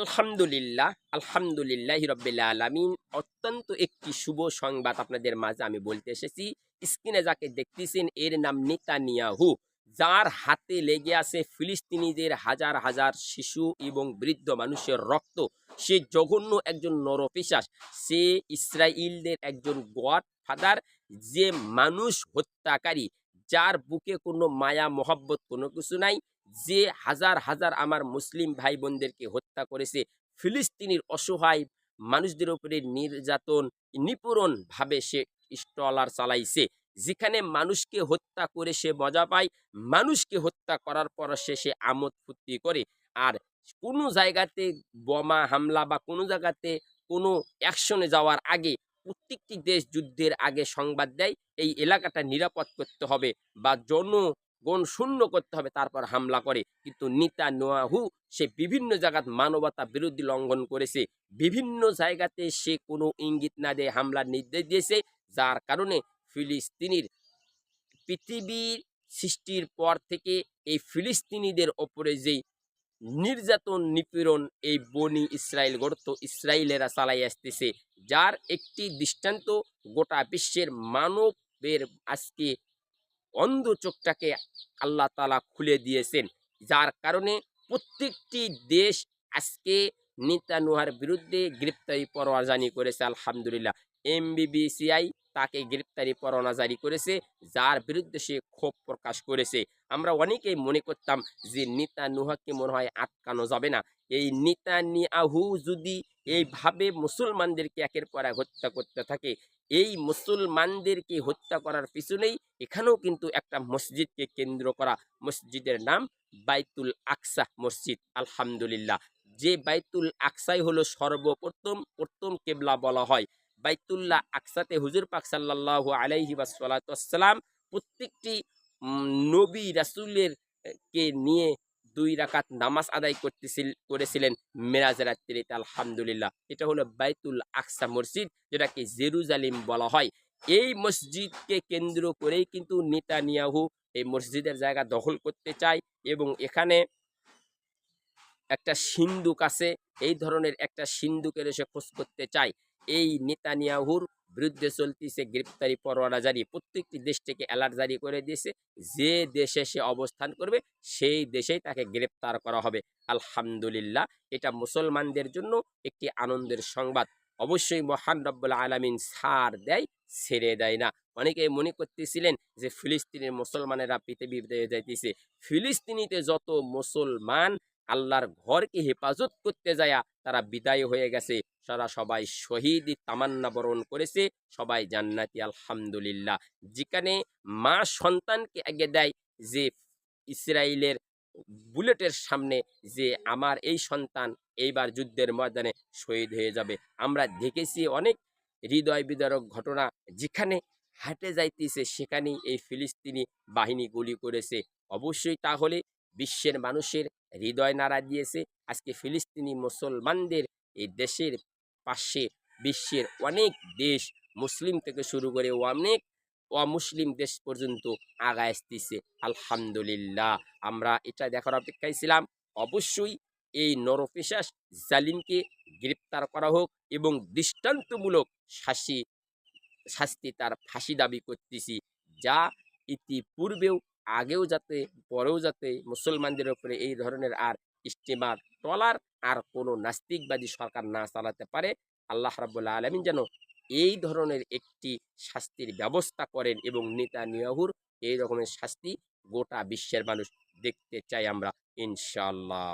আলহামদুলিল্লাহ আলহামদুলিল্লাহ রব্বিল আলামিন। অত্যন্ত একটি শুভ সংবাদ আপনাদের মাঝে আমি বলতে এসেছি। স্ক্রিনে যাকে দেখতেছেন, এর নাম নেতানিয়াহু। যার হাতে লেগে আছে ফিলিস্তিনিদের হাজার হাজার শিশু এবং বৃদ্ধ মানুষের রক্ত। সে জঘন্য একজন নরপিশাস সে ইসরায়েলদের একজন গড ফাদার যে মানুষ হত্যাকারী, যার বুকে কোনো মায়া, মহব্বত কোনো কিছু নাই। যে হাজার হাজার আমার মুসলিম ভাই বোনদেরকে হত্যা করেছে, ফিলিস্তিনির অসহায় মানুষদের উপরে নির্যাতন নিপূরণ ভাবে সে স্টলার চালাইছে। যেখানে মানুষকে হত্যা করে সে মজা পায়, মানুষকে হত্যা করার পর সে সে আমোদ ফুর্তি করে। আর কোনো জায়গাতে বোমা হামলা বা কোনো জায়গাতে কোনো অ্যাকশনে যাওয়ার আগে প্রত্যেকটি দেশ যুদ্ধের আগে সংবাদ দেয়, এই এলাকাটা নিরাপদ করতে হবে বা জন গণ শূন্য করতে হবে, তারপর হামলা করে। কিন্তু নিতা নোয়াহু সে বিভিন্ন জায়গাত মানবতা বিরোধী লঙ্ঘন করেছে। বিভিন্ন জায়গাতে সে কোনো ইঙ্গিত না দিয়ে হামলার নির্দেশ দিয়েছে, যার কারণে ফিলিস্তিনির পৃথিবীর সৃষ্টির পর থেকে এই ফিলিস্তিনিদের ওপরে যেই নির্যাতন নিপীড়ন এই বনি ইসরায়েল গড়ত ইসরায়েলেরা চালাই আসতেছে, যার একটি দৃষ্টান্ত গোটা বিশ্বের মানবের আজকে অন্ধ চোখটাকে আল্লাহ তালা খুলে দিয়েছেন। যার কারণে প্রত্যেকটি দেশ আজকে নিতানুহার বিরুদ্ধে গ্রেপ্তারি পরোয়া জারি করেছে, আলহামদুলিল্লাহ। এমবিবিসিআই তাকে গ্রেপ্তারি পরোয়ানা জারি করেছে, যার বিরুদ্ধে সে ক্ষোভ প্রকাশ করেছে। আমরা অনেকেই মনে করতাম যে নিতা নুহাকে মনে হয় আটকানো যাবে না। এই নিতা নিয়াহু যদি এইভাবে মুসলমানদেরকে একের পর এক হত্যা করতে থাকে এই মুসলমানদেরকে হত্যা করার পিছনেই এখানেও কিন্তু একটা মসজিদকে কেন্দ্র করা মসজিদের নাম বাইতুল আকসা মসজিদ, আলহামদুলিল্লাহ। যে বাইতুল আকসাই হলো সর্বপ্রথম, প্রথম কেবলা বলা হয়। বাইতুল্লাহ আকসাতে হুজুর পাক সাল্লাহ আলাইহি সালাম প্রত্যেকটি নবী রাসুলের কে নিয়ে দুই রাকাত নামাজ আদায় করতেছিল, করেছিলেন মেরাজ রাত্রিতে, আলহামদুলিল্লাহ। এটা হলো বাইতুল আকসা মসজিদ, যেটাকে জেরুজালিম বলা হয়। এই মসজিদকে কেন্দ্র করেই কিন্তু নেতানিয়াহু এই মসজিদের জায়গা দখল করতে চায় এবং এখানে একটা সিন্দুক আছে, এই ধরনের একটা সিন্দুকের এসে খোঁজ করতে চায়। এই নেতানিয়াহুর বিরুদ্ধে চলতেছে গ্রেপ্তারি পরোয়ানা জারি। প্রত্যেকটি দেশ থেকে অ্যালার্ট জারি করে দিয়েছে, যে দেশে সে অবস্থান করবে, সেই দেশেই তাকে গ্রেপ্তার করা হবে। আলহামদুলিল্লাহ, এটা মুসলমানদের জন্য একটি আনন্দের সংবাদ। অবশ্যই মহান রব্বুল আলমিন সার দেয়, ছেড়ে দেয় না। অনেকে মনে করতেছিলেন যে ফিলিস্তিনের মুসলমানেরা পৃথিবীতে যাইতেছে। ফিলিস্তিনিতে যত মুসলমান আল্লাহর ঘরকে হেফাজত করতে যায়া তারা বিদায় হয়ে গেছে। তারা সবাই শহীদ তামান্না বরণ করেছে। সবাই জান্নাতি, আলহামদুলিল্লাহ। যেখানে মা সন্তানকে আগে দেয় যে ইসরায়েলের বুলেটের সামনে যে আমার এই সন্তান এইবার যুদ্ধের ময়দানে শহীদ হয়ে যাবে। আমরা দেখেছি অনেক হৃদয় বিদারক ঘটনা। যেখানে হাটে যাইতেছে সেখানেই এই ফিলিস্তিনি বাহিনী গুলি করেছে। অবশ্যই তাহলে বিশ্বের মানুষের হৃদয় নাড়া দিয়েছে। আজকে ফিলিস্তিনি মুসলমানদের এই দেশের পাশে বিশ্বের অনেক দেশ মুসলিম থেকে শুরু করে অনেক অমুসলিম দেশ পর্যন্ত আগায় আসতেছে। আলহামদুলিল্লাহ, আমরা এটা দেখার অপেক্ষায় ছিলাম। অবশ্যই এই নরপিশাস জালিমকে গ্রেপ্তার করা হোক এবং দৃষ্টান্তমূলক শাসি, শাস্তি তার ফাঁসি দাবি করতেছি, যা ইতিপূর্বেও আগেও যাতে, পরেও যাতে মুসলমানদের উপরে এই ধরনের আর ইস্তেমার ট্রলার আর কোনো নাস্তিকবাদী সরকার না চালাতে পারে, আল্লাহ রাবুল্লাহ আলমিন যেন এই ধরনের একটি শাস্তির ব্যবস্থা করেন এবং নেতা নিয়াহুর এই রকমের শাস্তি গোটা বিশ্বের মানুষ দেখতে চাই আমরা ইনশাল্লাহ